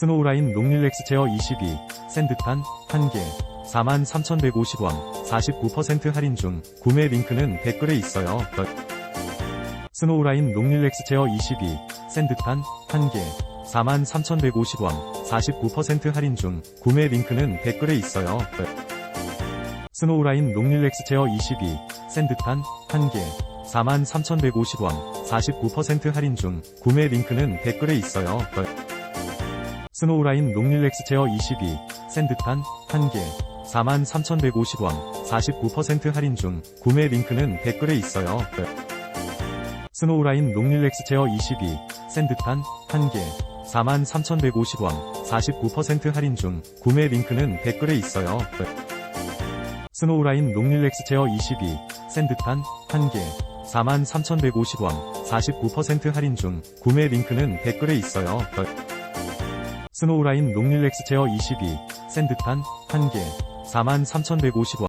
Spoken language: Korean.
스노우라인 롱릴렉스 체어 22, 샌드탄, 1개, 43,150원, 49% 할인 중, 구매 링크는 댓글에 있어요. 스노우라인 롱릴렉스 체어 22, 샌드탄, 1개, 43,150원, 49% 할인 중, 구매 링크는 댓글에 있어요. 스노우라인 롱릴렉스 체어 22, 샌드탄, 1개, 43,150원, 49% 할인 중, 구매 링크는 댓글에 있어요. 스노우라인 롱릴렉스 체어 22, 샌드탄, 1개, 43,150원, 49% 할인 중, 구매 링크는 댓글에 있어요. 스노우라인 롱릴렉스 체어 22, 샌드탄, 1개, 43,150원, 49% 할인 중, 구매 링크는 댓글에 있어요. 스노우라인 롱릴렉스 체어 22, 샌드탄, 1개, 43,150원, 49% 할인 중, 구매 링크는 댓글에 있어요. 스노우라인 롱릴렉스 체어 22, 샌드탄, 1개, 43,150원,